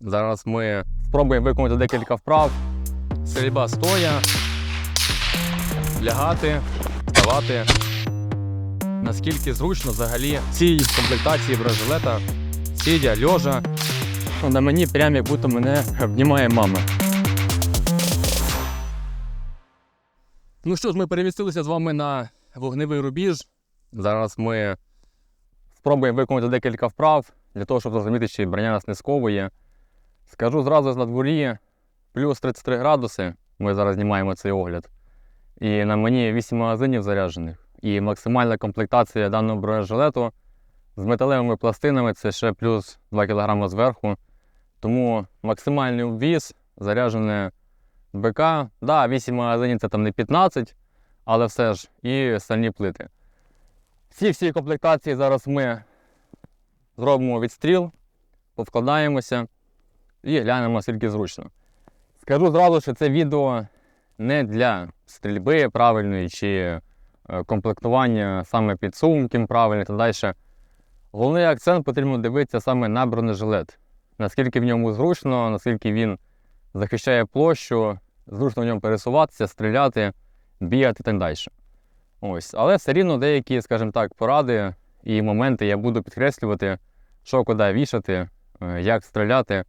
Зараз ми спробуємо виконати декілька вправ. Стрільба стоя, лягати, вставати. Наскільки зручно взагалі цій комплектації бронежилета, сидя, льожа. Ну, на мені прям як будто мене обнімає мама. Ну що ж, ми перемістилися з вами на вогневий рубіж. Зараз ми спробуємо виконати декілька вправ для того, щоб зрозуміти, чи броня нас не сковує. Скажу зразу на дворі плюс 33 градуси. Ми зараз знімаємо цей огляд. І на мені 8 магазинів заряджених. І максимальна комплектація даного бронежилету з металевими пластинами це ще плюс 2 кг зверху. Тому максимальний обвіз заряджене БК. Да, 8 магазинів це там не 15, але все ж і стальні плити. Всі всі комплектації зараз ми зробимо відстріл, повкладаємося і глянемо, скільки зручно. Скажу зразу, що це відео не для стрільби правильної чи е, комплектування саме під сумки правильно і так далі. Головний акцент потрібно дивитися саме на бронежилет. Наскільки в ньому зручно, наскільки він захищає площу, зручно в ньому пересуватися, стріляти, бігати і далі. Ось. Але все рівно деякі, скажімо так, поради і моменти я буду підкреслювати, що куди вішати, е, як стріляти,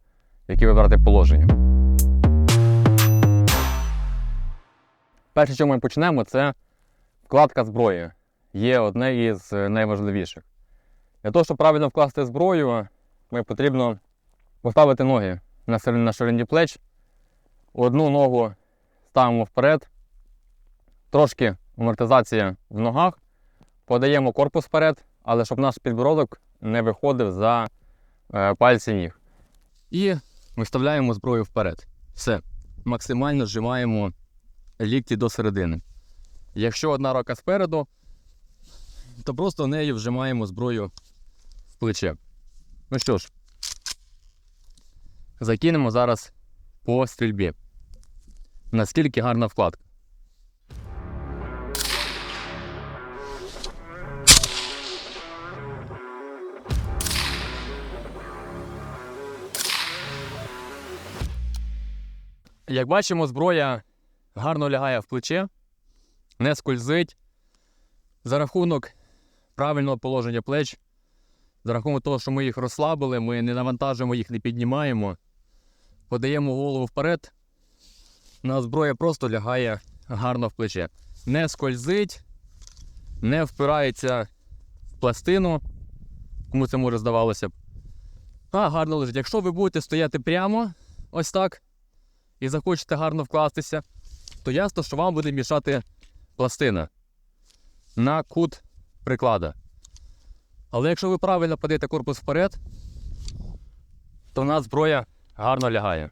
які вибрати положення. Перше, що ми почнемо, це вкладка зброї. Є одне із найважливіших. Для того, щоб правильно вкласти зброю, ми потрібно поставити ноги на ширині плеч. Одну ногу ставимо вперед, трошки амортизація в ногах, подаємо корпус вперед, але щоб наш підбородок не виходив за е, пальці ніг. І виставляємо зброю вперед. Все. Максимально зжимаємо лікті до середини. Якщо одна рука спереду, то просто нею вжимаємо зброю в плече. Ну що ж, закинемо зараз по стрільбі. Наскільки гарна вкладка. Як бачимо, зброя гарно лягає в плече, не скользить. За рахунок правильного положення плеч, за рахунок того, що ми їх розслабили, ми не навантажуємо їх, не піднімаємо, подаємо голову вперед, на зброя просто лягає гарно в плече. Не скользить, не впирається в пластину, кому це може здавалося б. А гарно лежить. Якщо ви будете стояти прямо, ось так, і захочете гарно вкластися, то ясно, що вам буде мішати пластина на кут приклада. Але якщо ви правильно подаєте корпус вперед, то в нас зброя гарно лягає.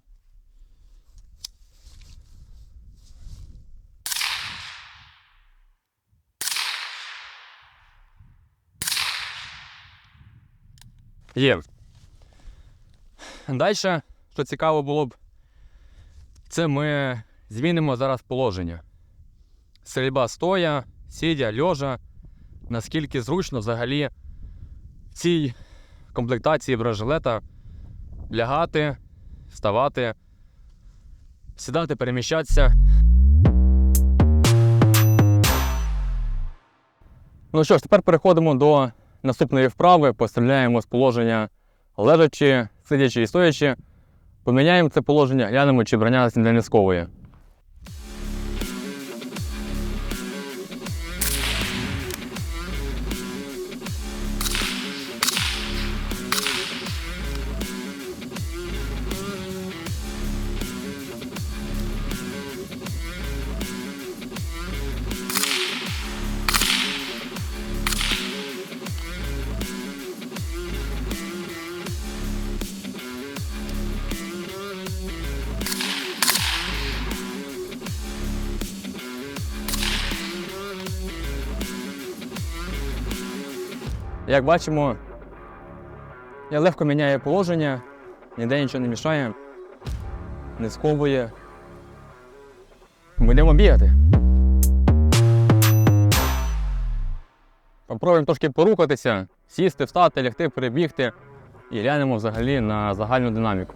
Є. Далі, що цікаво було б, це ми змінимо зараз положення. Стрільба стоя, сидя, льожа. Наскільки зручно взагалі в цій комплектації бронежилета лягати, вставати, сідати, переміщатися. Ну що ж, тепер переходимо до наступної вправи. Постріляємо з положення лежачи, сидячи і стоячи. Поміняємо це положення, глянемо, чи броня не сковує. Як бачимо, я легко міняю положення, ніде нічого не мішає, не сковує. Будемо бігати. Попробуємо трошки порухатися, сісти, встати, лягти, перебігти і глянемо взагалі на загальну динаміку.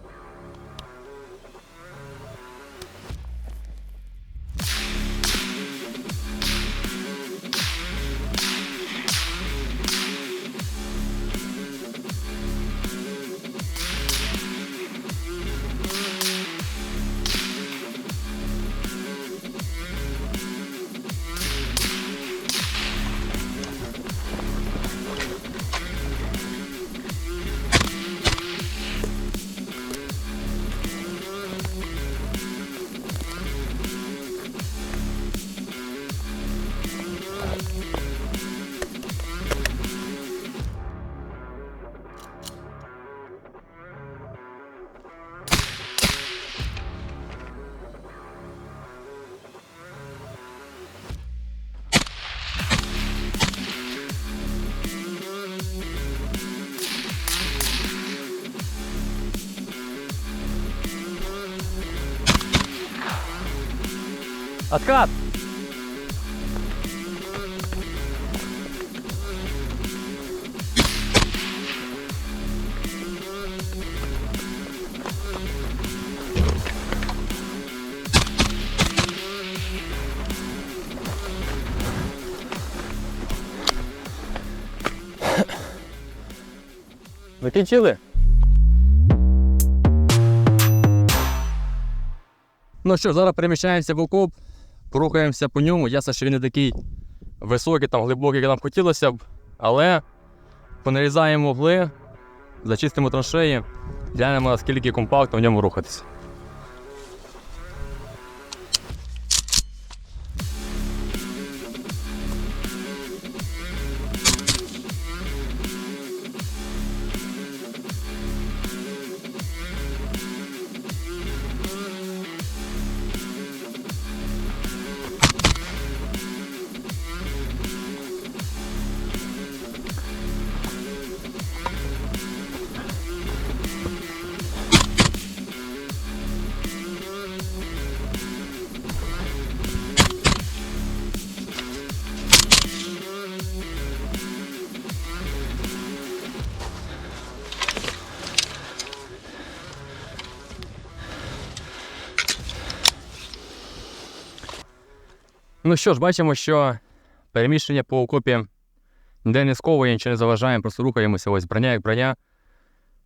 Откат! Закінчили? Ну що, зараз переміщаємося в окоп, Порухаємося по ньому. Ясно, що він не такий високий, там, глибокий, як нам хотілося б, але понарізаємо вугли, зачистимо траншеї, глянемо, наскільки компактно в ньому рухатися. Ну що ж, бачимо, що переміщення по окопі ніде не сковує, нічого не заважає, просто рухаємося. Ось броня як броня.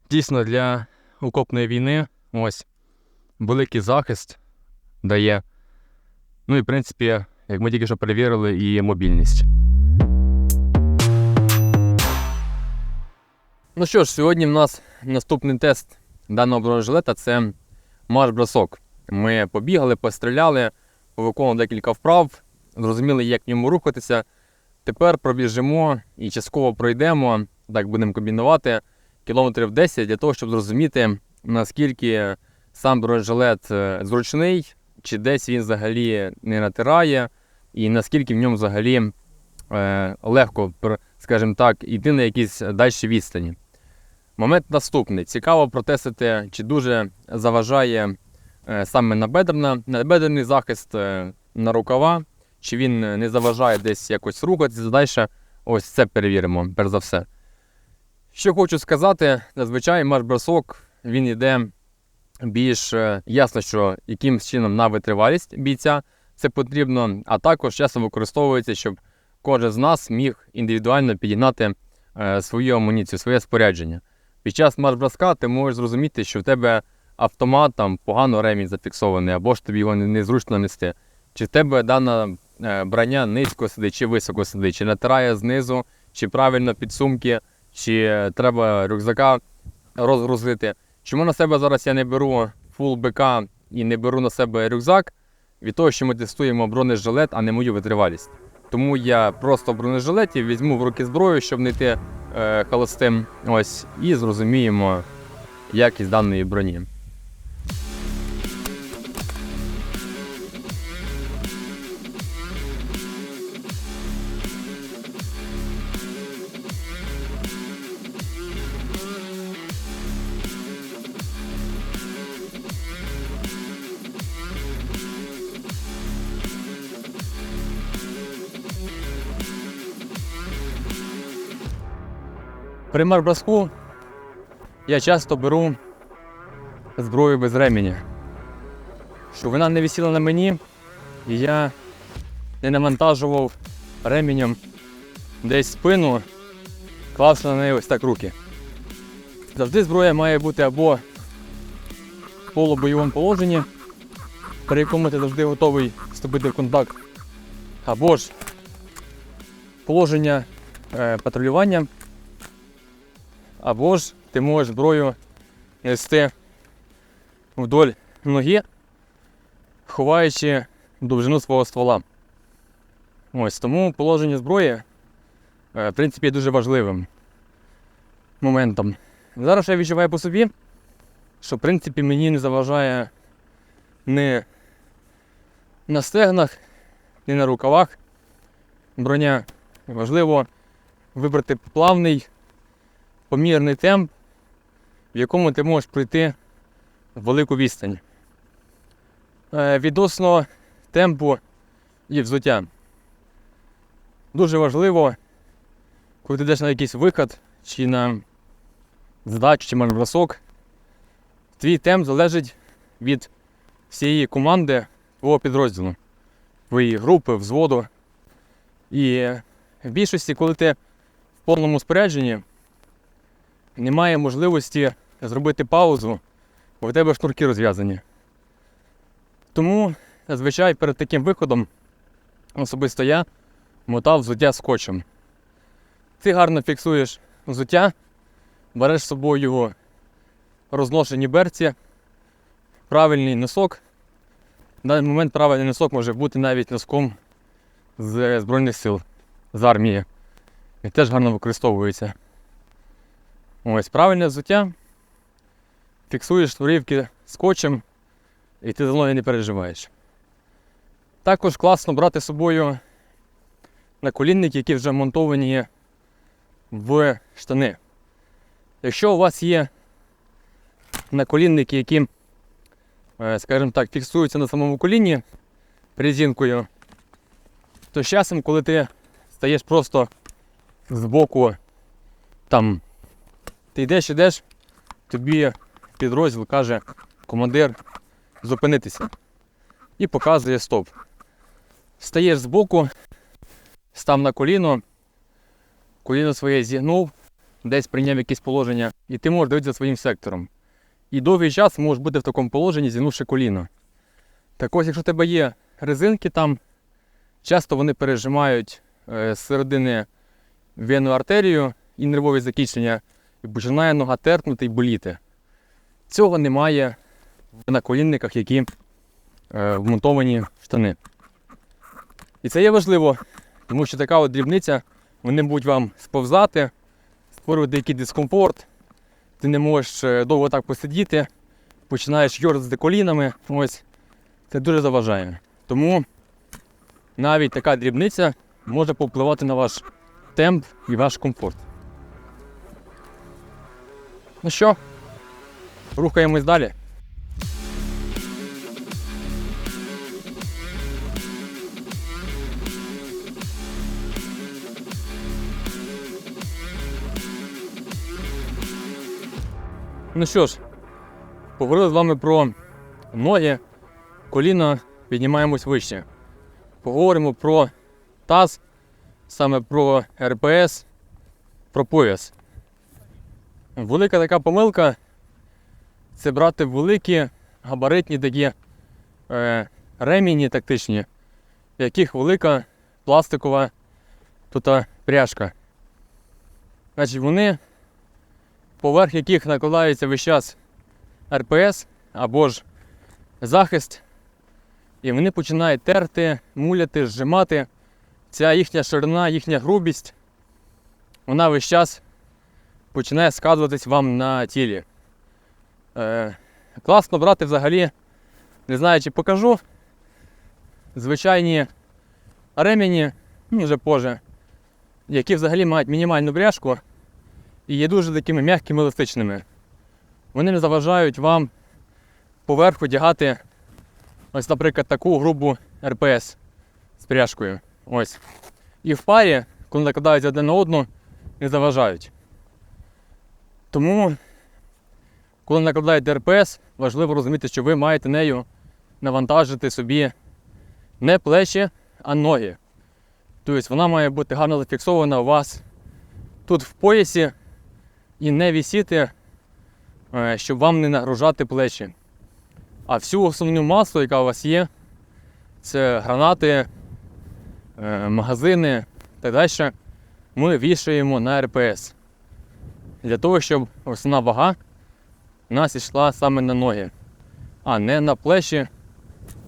Дійсно, для окопної війни ось великий захист дає. Ну і в принципі, як ми тільки що перевірили, і мобільність. Ну що ж, сьогодні в нас наступний тест даного бронежилета це марш-бросок. Ми побігали, постріляли, повиконували декілька вправ, зрозуміли, як в ньому рухатися. Тепер пробіжимо і частково пройдемо, так будемо комбінувати, кілометрів 10 для того, щоб зрозуміти, наскільки сам бронежилет е, зручний, чи десь він взагалі не натирає, і наскільки в ньому взагалі е, легко, скажімо так, йти на якісь далі відстані. Момент наступний. Цікаво протестити, чи дуже заважає е, саме набедрена, набедрений захист на рукава, чи він е, не заважає десь якось рухатися. Далі ось це перевіримо, перш за все. Що хочу сказати, зазвичай марш-бросок він йде більш е, ясно, що якимсь чином на витривалість бійця це потрібно, а також часом використовується, щоб кожен з нас міг індивідуально підігнати е, свою амуніцію, своє спорядження. Під час марш-броска ти можеш зрозуміти, що в тебе автомат там погано ремінь зафіксований, або ж тобі його незручно нести. Чи в тебе дана е, броня низько сидить, чи високо сидить, чи натирає знизу, чи правильно під сумки, чи е, треба рюкзака розгрузити. Чому на себе зараз я не беру фул БК і не беру на себе рюкзак? Від того, що ми тестуємо бронежилет, а не мою витривалість. Тому я просто в бронежилеті візьму в руки зброю, щоб не йти е, холостим. Ось, і зрозуміємо якість даної броні. При марброску я часто беру зброю без ременя. Щоб вона не висіла на мені, і я не навантажував ременем десь спину, клавши на неї ось так руки. Завжди зброя має бути або в полубойовому положенні, при якому ти завжди готовий вступити в контакт, або ж положення е, патрулювання. Або ж ти можеш зброю нести вдоль ноги, ховаючи довжину свого ствола. Ось тому положення зброї, е, в принципі, є дуже важливим моментом. Зараз я відчуваю по собі, що в принципі мені не заважає ні на стегнах, ні на рукавах броня. Важливо вибрати плавний помірний темп, в якому ти можеш пройти велику відстань. Е, відносно темпу і взуття. Дуже важливо, коли ти йдеш на якийсь виход, чи на задачу, чи на бросок, твій темп залежить від всієї команди твого підрозділу, твоєї групи, взводу. І в більшості, коли ти в повному спорядженні, немає можливості зробити паузу, бо в тебе шнурки розв'язані. Тому зазвичай перед таким виходом особисто я мотав взуття скотчем. Ти гарно фіксуєш взуття, береш з собою розношені берці, правильний носок. В даний момент правильний носок може бути навіть носком з Збройних сил, з армії. Він теж гарно використовується. Ось правильне взуття. Фіксуєш шнурівки скотчем і ти за мною не переживаєш. Також класно брати з собою наколінники, які вже монтовані в штани. Якщо у вас є наколінники, які, е, скажімо так, фіксуються на самому коліні резинкою, то з часом, коли ти стаєш просто з боку, там, ти йдеш, йдеш, тобі підрозділ каже, командир, зупинитися. І показує стоп. Стаєш збоку, став на коліно, коліно своє зігнув, десь прийняв якесь положення, і ти можеш дивитися своїм сектором. І довгий час можеш бути в такому положенні, зігнувши коліно. Так ось, якщо в тебе є резинки там, часто вони пережимають е, з середини вену артерію і нервові закінчення, і починає нога терпнути і боліти. Цього немає в наколінниках, які е, вмонтовані в штани. І це є важливо, тому що така от дрібниця, вони будуть вам сповзати, створювати якийсь дискомфорт. Ти не можеш е, довго так посидіти, починаєш йорзати колінами. Ось це дуже заважає. Тому навіть така дрібниця може повпливати на ваш темп і ваш комфорт. Ну що, рухаємось далі. Ну що ж, поговорили з вами про ноги, коліна, піднімаємось вище. Поговоримо про таз, саме про РПС, про пояс. Велика така помилка це брати великі габаритні такі е, ремені тактичні, в яких велика пластикова тут пряжка. Значить, вони поверх яких накладається весь час РПС або ж захист, і вони починають терти, муляти, зжимати. Ця їхня ширина, їхня грубість, вона весь час починає сказуватись вам на тілі. Е, класно брати взагалі, не знаю, чи покажу. Звичайні ремені, ну вже позже, які взагалі мають мінімальну бряжку і є дуже такими м'якими еластичними. Вони не заважають вам поверху одягати ось, наприклад, таку грубу РПС з пряжкою. Ось. І в парі, коли накладаються один на одну, не заважають. Тому, коли накладаєте РПС, важливо розуміти, що ви маєте нею навантажити собі не плечі, а ноги. Тобто вона має бути гарно зафіксована у вас тут в поясі і не вісіти, е, щоб вам не нагружати плечі. А всю основну масу, яка у вас є, це гранати, е, магазини та далі, ми вішаємо на РПС. Для того, щоб основна вага у нас йшла саме на ноги, а не на плечі,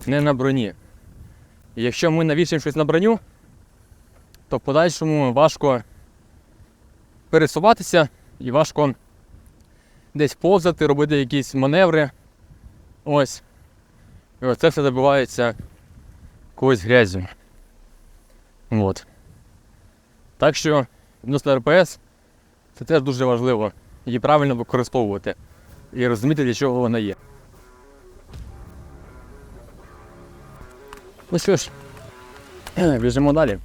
не на броні. І якщо ми навішаємо щось на броню, то в подальшому важко пересуватися і важко десь повзати, робити якісь маневри. Ось. І оце все забивається когось грязю. От. Так що відносно РПС це теж дуже важливо. Її правильно використовувати і розуміти, для чого вона є. Ну що ж, Біжимо далі.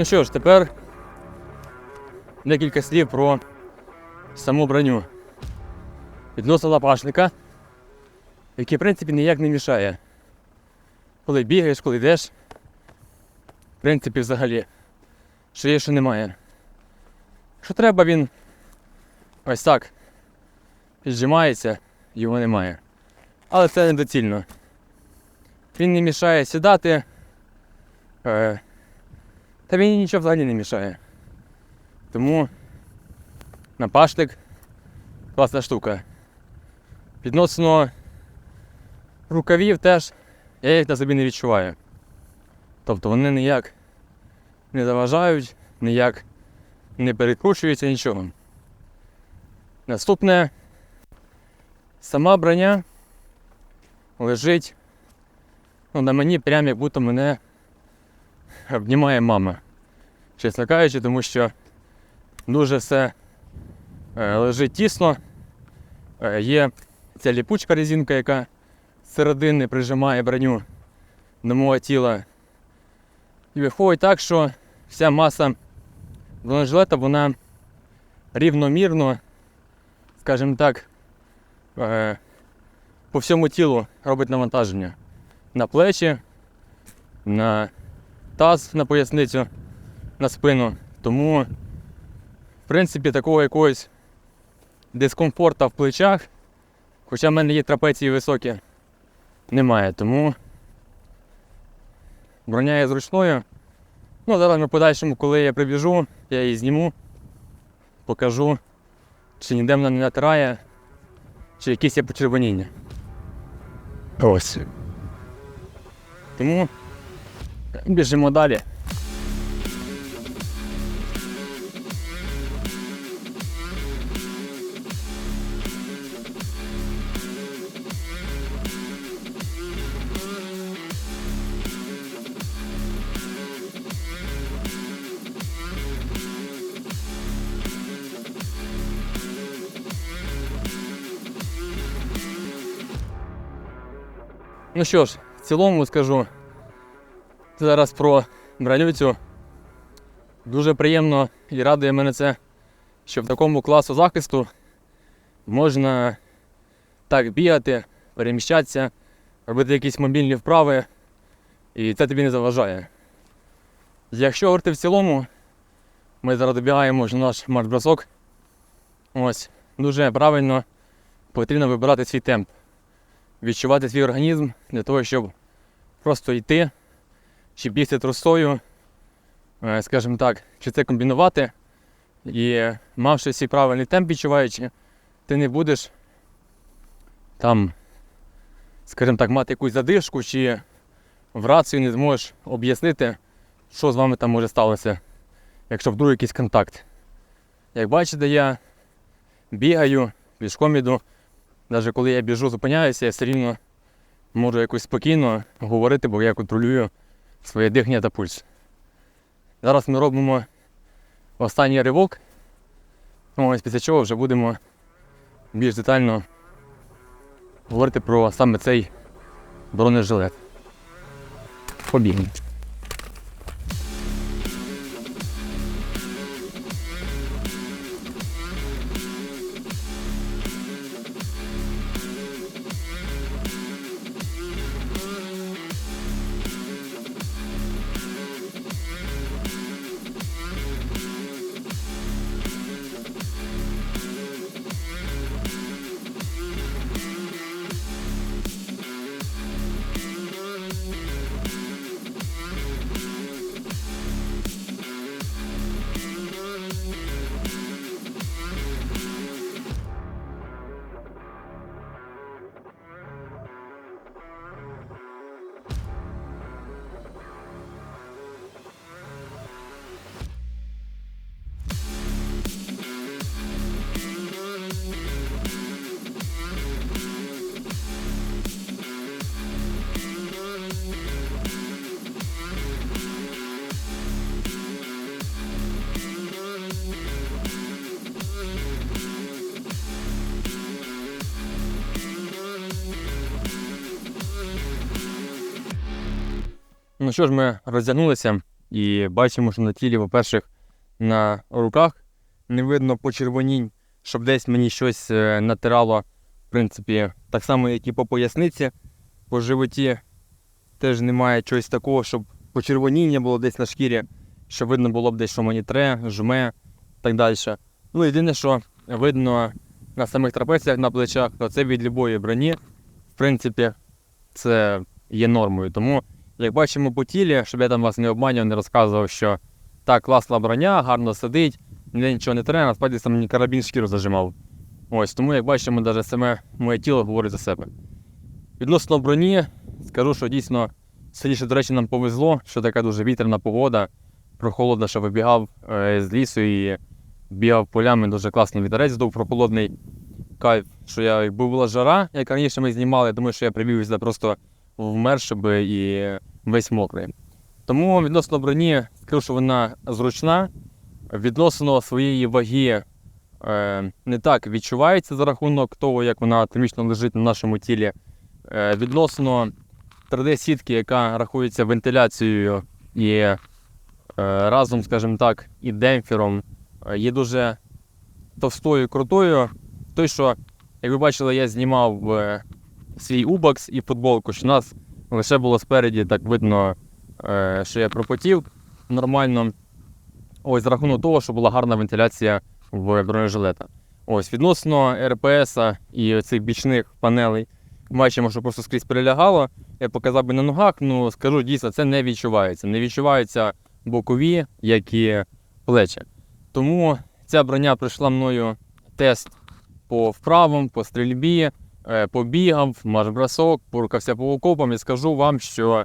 Ну що ж, тепер декілька слів про саму броню. Відносно лапашника, який, в принципі, ніяк не мішає. Коли бігаєш, коли йдеш, в принципі, взагалі, що є, що немає. Що треба, він ось так піджимається, його немає. Але це недоцільно. Він не мішає сідати. Е, та він нічого взагалі не мішає. Тому напашник класна штука. Відносно рукавів теж я їх на собі не відчуваю. Тобто вони ніяк не заважають, ніяк не перекручуються нічого. Наступне сама броня лежить ну, на мені прямо як будто мене обнімає мама. Чесно кажучи, тому що дуже все е, лежить тісно. Е, Є ця ліпучка резинка, яка середини прижимає броню до мого тіла. І виходить так, що вся маса бронежилета, вона рівномірно, скажімо так, е, по всьому тілу робить навантаження. На плечі, на таз на поясницю, на спину. Тому, в принципі, такого якогось дискомфорту в плечах, хоча в мене є трапеції високі, немає. Тому броня є зручною. Ну, зараз ми в подальшому, коли я прибіжу, я її зніму, покажу, чи ніде вона не натирає, чи якісь є почервоніння. Ось. Тому біжимо далі. Ну що ж, в цілому скажу Зараз про броню. Дуже приємно і радує мене це, що в такому класу захисту можна так бігати, переміщатися, робити якісь мобільні вправи, і це тобі не заважає. Якщо говорити в цілому, ми зараз добігаємо вже наш марш-бросок. Ось, дуже правильно потрібно вибирати свій темп, відчувати свій організм для того, щоб просто йти, чи бігти трусою, е, скажімо так, чи це комбінувати. І мавши свій правильний темп відчуваючи, ти не будеш там, скажімо так, мати якусь задишку, чи в рацію не зможеш об'яснити, що з вами там може сталося, якщо вдруг якийсь контакт. Як бачите, я бігаю, пішком іду. Навіть коли я біжу, зупиняюся, я все рівно можу якось спокійно говорити, бо я контролюю своє дихання та пульс. Зараз ми робимо останній ривок. Ось після чого вже будемо більш детально говорити про саме цей бронежилет. Побігли. Ну що ж, ми роздягнулися і бачимо, що на тілі, по-перше, на руках не видно почервонінь, щоб десь мені щось е, натирало. В принципі, так само, як і по поясниці, по животі теж немає чогось такого, щоб почервоніння було десь на шкірі, щоб видно було б десь, що мені тре, жме і так далі. Ну, єдине, що видно на самих трапеціях на плечах, то це від любої броні. В принципі, це є нормою. Тому, як бачимо по тілі, щоб я там вас не обманював, не розказував, що так, класна броня, гарно сидить, ніде нічого не треба, насправді сам мені карабін шкіру зажимав. Ось, тому, як бачимо, навіть саме моє тіло говорить за себе. Відносно броні, скажу, що дійсно сильніше, до речі, нам повезло, що така дуже вітряна погода, прохолодна, що вибігав е, з лісу і бігав полями, дуже класний вітерець дув, прохолодний кайф, що я якби була жара, як раніше ми знімали, я думаю, що я привів сюди просто вмерши би і весь мокрий. Тому відносно броні, скажу, що вона зручна, відносно своєї ваги е, не так відчувається за рахунок того, як вона термічно лежить на нашому тілі. Е, відносно 3D-сітки, яка рахується вентиляцією і е, разом, скажімо так, і демпфером, е, є дуже товстою крутою. Той, що, як ви бачили, я знімав е, свій убокс і футболку, що у нас лише було спереді так видно, е, що я пропотів нормально. Ось за рахунок того, що була гарна вентиляція в бронежилета. Ось відносно РПС і цих бічних панелей, бачимо, що просто скрізь перелягало. Я показав би на ногах, ну скажу дійсно, це не відчувається. Не відчуваються бокові, як і плечі. Тому ця броня пройшла мною тест по вправам, по стрільбі, побігав, марш-бросок, порукався по окопам і скажу вам, що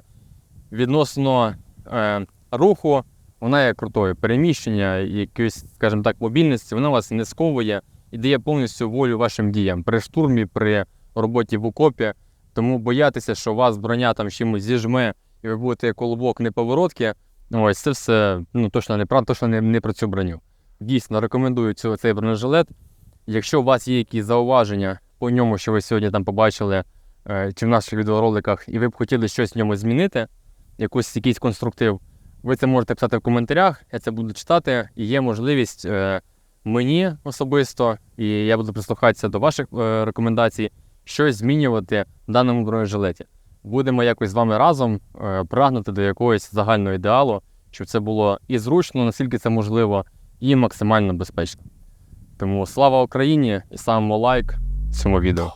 відносно е, руху вона є крутою. Переміщення, якоїсь, скажімо так, мобільності, вона вас не сковує і дає повністю волю вашим діям при штурмі, при роботі в окопі. Тому боятися, що вас броня там чимось зіжме і ви будете колобок неповоротки, ось це все ну, точно не правда, точно не, не про цю броню. Дійсно, рекомендую цей бронежилет. Якщо у вас є якісь зауваження по ньому, що ви сьогодні там побачили, е, чи в наших відеороликах, і ви б хотіли щось в ньому змінити, якийсь, якийсь конструктив, ви це можете писати в коментарях, я це буду читати, і є можливість е, мені особисто, і я буду прислухатися до ваших е, рекомендацій, щось змінювати в даному бронежилеті. Будемо якось з вами разом прагнути до якогось загального ідеалу, щоб це було і зручно, наскільки це можливо, і максимально безпечно. Тому слава Україні і ставимо лайк цьому відео.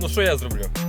Ну що я зроблю?